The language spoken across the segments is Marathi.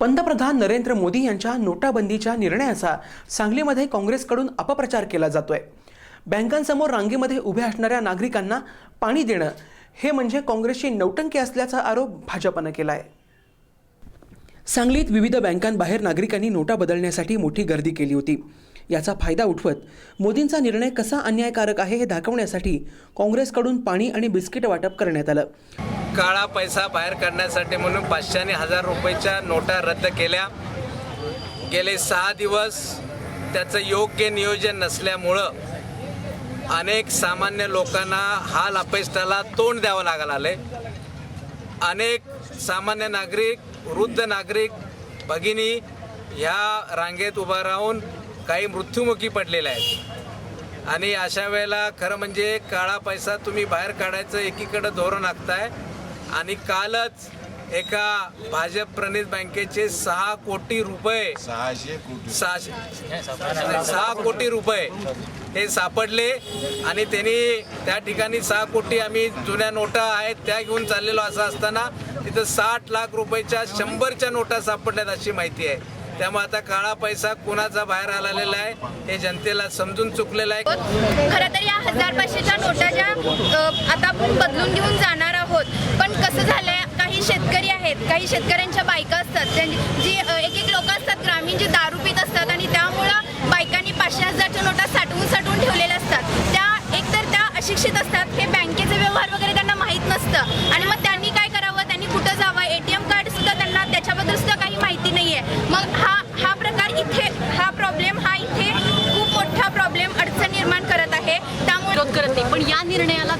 पंतप्रधान नरेंद्र मोदी यांच्या नोटाबंदीच्या निर्णयाचा सांगलीमध्ये काँग्रेसकडून अपप्रचार केला जातोय. बँकांसमोर रांगेमध्ये उभ्या असणाऱ्या नागरिकांना पाणी देणं हे म्हणजे काँग्रेसची नौटंकी असल्याचा आरोप भाजपनं केला आहे सांगलीत विविध बँकांबाहेर नागरिकांनी नोटा बदलण्यासाठी मोठी गर्दी केली होती. याचा फायदा उठवत मोदींचा निर्णय कसा अन्यायकारक आहे हे दाखवण्यासाठी काँग्रेसकडून पाणी आणि बिस्किट वाटप करण्यात आलं. काळा पैसा बाहेर काढण्यासाठी म्हणून पाचशे आणि हजार रुपयेच्या नोटा रद्द केल्या. गेले सहा दिवस त्याचं योग्य नियोजन नसल्यामुळं अनेक सामान्य लोकांना हाल अपेष्टाला तोंड द्यावं लागायला आलंय. अनेक सामान्य नागरिक वृद्ध नागरिक भगिनी ह्या रांगेत उभा राहून काही मृत्युमुखी पडलेल्या आहेत. आणि अशा वेळेला खरं म्हणजे काळा पैसा तुम्ही बाहेर काढायचं एकीकडं धोरण आखताय आणि कालच एका भाजप प्रणित बँकेचे सहा कोटी रुपये सहाशे सहा कोटी रुपये हे सापडले आणि त्यांनी त्या ठिकाणी सहा कोटी आम्ही जुन्या नोटा आहेत त्या घेऊन चाललेलो असं असताना तिथं साठ लाख रुपयाच्या शंभरच्या नोटा सापडल्यात अशी माहिती आहे. त्यामुळे आता काळा पैसा कुणाचा बाहेर आलेला आहे हे जनतेला समजून चुकलेलं आहे. खरं तर या हजार पाचशेच्या नोटा ज्या आता आपण बदलून घेऊन जाणार आहोत. पण कसं झालंय काही शेतकरी आहेत काही शेतकऱ्यांच्या बायका असतात जी एक एक लोक असतात ग्रामीण जे दारू पित असतात आणि त्यामुळं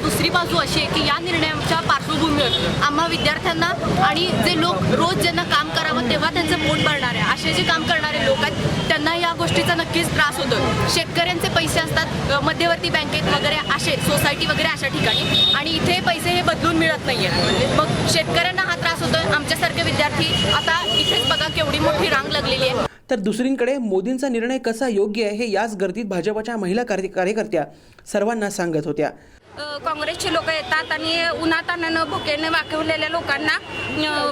दुसरी बाजू अशी आहे की या निर्णयाच्या पार्श्वभूमीवर आम्हा विद्यार्थ्यांना आणि जे लोक रोज ज्यांना काम करावं तेव्हा त्यांचं पोट भरणारे असे जे काम करणारे लोक आहेत त्यांना या गोष्टीचा नक्कीच त्रास होतो शेतकऱ्यांचे पैसे असतात मध्यवर्ती बँकेत वगैरे असे सोसायटी वगैरे अशा ठिकाणी. आणि इथे पैसे हे बदलून मिळत नाहीये. मग शेतकऱ्यांना हा त्रास होतोय आमच्यासारखे विद्यार्थी आता इथेच बघा केवढी मोठी रांग लागलेली आहे. तर दुसरीकडे मोदींचा निर्णय कसा योग्य आहे हे याच गर्दीत भाजपाच्या महिला कार्य कार्यकर्त्या सर्वांना सांगत होत्या. काँग्रेसची लोक येतात आणि उन्हातान्हानं भुकेने वाकवलेल्या लोकांना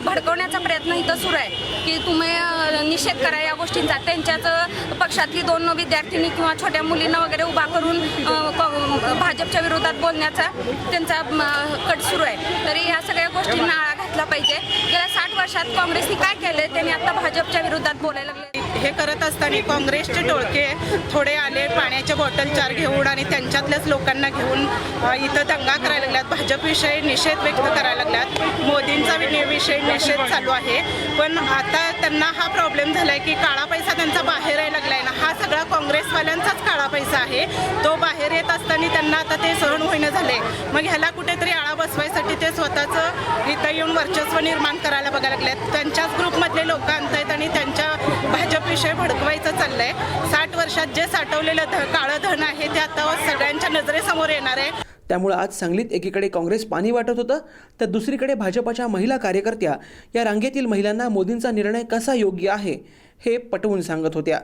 भडकवण्याचा प्रयत्न इथं सुरू आहे. की तुम्ही निषेध करा या गोष्टींचा. त्यांच्याच पक्षातली दोन विद्यार्थिनी किंवा छोट्या मुलींना वगैरे उभा करून भाजपच्या विरोधात बोलण्याचा त्यांचा कट सुरू आहे. तरी या सगळ्या गोष्टींना आळा घातला पाहिजे. गेल्या साठ वर्षात काँग्रेसने काय केलं त्यांनी आता भाजपच्या विरोधात बोलायला लागले. हे करत असताना काँग्रेसचे टोळके थोडे आले पाण्याच्या बॉटल चार घेऊन आणि त्यांच्यातल्याच लोकांना घेऊन इथं दंगा करायला लागल्यात. भाजपविषयी निषेध व्यक्त करायला लागल्यात. मोदींचा विषयी निषेध चालू आहे. पण आता त्यांना हा प्रॉब्लेम झालाय की काळा पैसा त्यांचा बाहेर यायला लागलाय ना. हा सगळा काँग्रेसवाल्यांचाच काळा पैसा आहे. तो बाहेर येत असताना त्यांना आता ते सहन होईना झाले. मग ह्याला कुठेतरी आळा बसवायसाठी ते स्वतःचं इथं येऊन वर्चस्व निर्माण करायला बघायला लागलेत त्यांच्याच ग्रुपमधले लोक आणतायत आणि त्यांच्या विषय भडकवायचा चाललाय. साठ वर्षात जे साठवलेलं ध काळं धन आहे ते आता सगळ्यांच्या नजरेसमोर येणार आहे. त्यामुळे आज सांगलीत एकीकडे काँग्रेस पाणी वाटत होतं तर दुसरीकडे भाजपच्या महिला कार्यकर्त्या या रांगेतील महिलांना मोदींचा निर्णय कसा योग्य आहे हे पटवून सांगत होत्या.